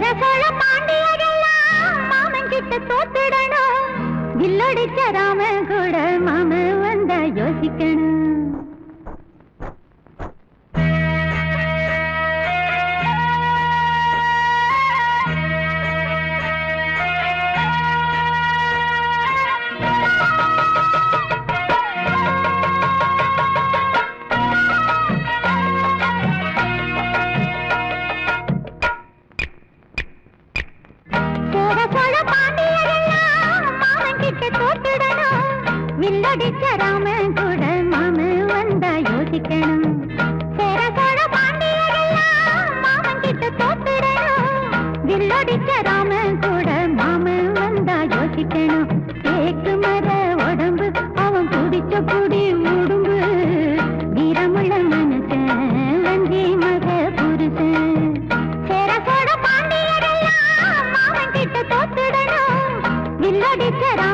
சேர சோழ பாண்டியரெல்லாம் மாமன் கிட்ட தோத்துடணும். வில்லடிச்ச ராமன் கூட மாம சேர சோழ பாண்டியரெல்லாம் மாமன் கிட்ட தோத்துடணும் வில்லடிச்ச ராமன் கூட மாம வந்தா யோசிக்கணும் சேர சோழ பாண்டியரெல்லாம் மாமன் கிட்ட தோத்துடணும் வில்லடிச்ச ராமன் கூட மாம வந்தா யோசிக்கணும் தேக்கு மர வில்லடிச்ச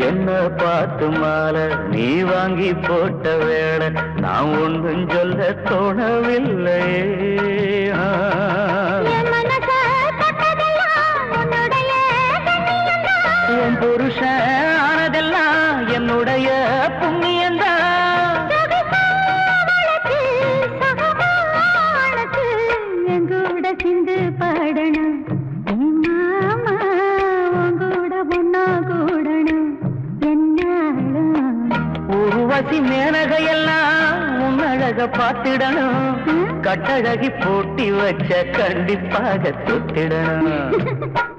என்ன பார்த்து மாலை நீ வாங்கி போட்ட வேலை நான் ஒன்றும் சொல்ல தோணவில்லையே உருவசி மேனகையெல்லாம் உன் அழக பார்த்திடணும். கட்டழகி போட்டி வச்ச கண்டிப்பாக தொட்டிடணும்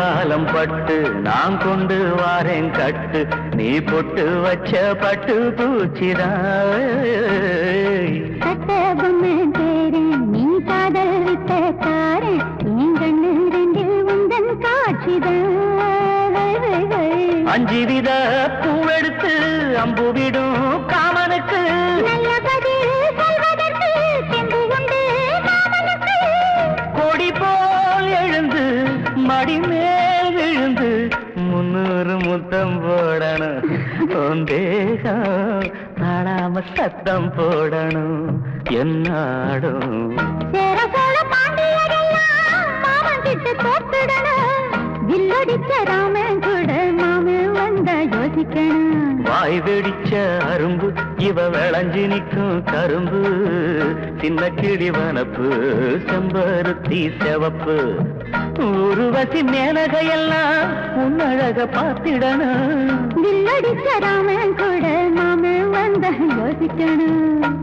காலம் பட்டு நான் கொண்டு வாரேன் கட்டு. நீ பொட்டு வச்ச பட்டு பேரன் நீ காதல் விட்ட காரன் என் கண்ணு ரெண்டில் உந்தன் காட்சிதான் அஞ்சு வித பூவெடுத்து அம்பு விடும் மேல் முன்னூறு முத்தம் போடணும். உன் தேகம் தாழாம சத்தம் போடணும். என்னாடும்? தோத்துடணும். ராமன் கூட வந்தா யோசிக்கணும். வாய் வெடிச்ச அரும்பு இவ விளைஞ்சு நிற்கும் கரும்பு. சின்ன கிளி வனப்பு செம்பருத்தி செவப்பு. உருவசி மேலகையெல்லாம் உன் அழக பார்த்திடணும். வில்லடிச்ச ராமன் கூட மாமன் வந்தா யோசிக்கணும்.